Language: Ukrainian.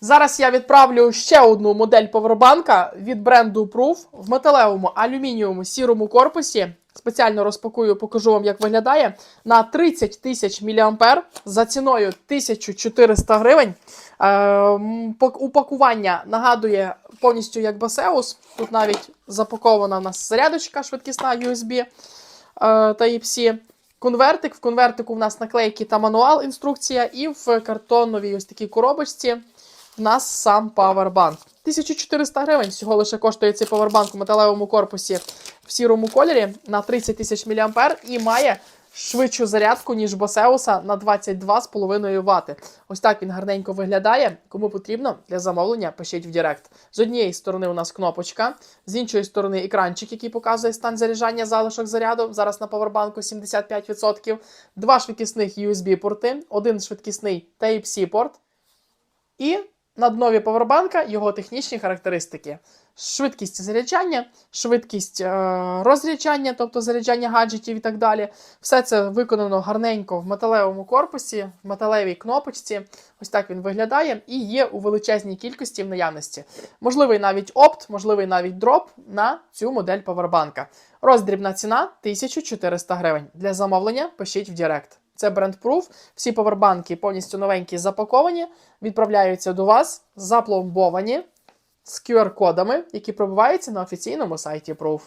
Зараз я відправлю ще одну модель повербанка від бренду Proof в металевому алюмінієвому сірому корпусі. Спеціально розпакую, покажу вам, як виглядає. На 30 тисяч мА за ціною 1400 гривень. Е, упакування нагадує повністю як Басеус. Тут навіть запакована у нас зарядочка швидкісна USB е, Type-C. Конвертик. В конвертику в нас наклейки та мануал, інструкція, і в картоновій ось такій коробочці в нас сам павербанк. 1400 гривень всього лише коштує цей павербанк у металевому корпусі в сірому кольорі на 30 тисяч мА і має швидшу зарядку, ніж Босеуса на 22,5 Вт. Ось так він гарненько виглядає. Кому потрібно для замовлення, пишіть в Директ. З однієї сторони у нас кнопочка, з іншої сторони екранчик, який показує стан заряджання залишок заряду. Зараз на павербанку 75%. Два швидкісних USB-порти, один швидкісний Type-C порт. І на днові павербанка його технічні характеристики: швидкість заряджання, швидкість е, розряджання, тобто заряджання гаджетів і так далі. Все це виконано гарненько в металевому корпусі, в металевій кнопочці. Ось так він виглядає і є у величезній кількості в наявності. Можливий навіть опт, можливий навіть дроп на цю модель павербанка. Роздрібна ціна 1400 гривень. Для замовлення пишіть в Директ. Це бренд Proof. Всі повербанки повністю новенькі запаковані, відправляються до вас, запломбовані з QR-кодами, які пробуваються на офіційному сайті Proof.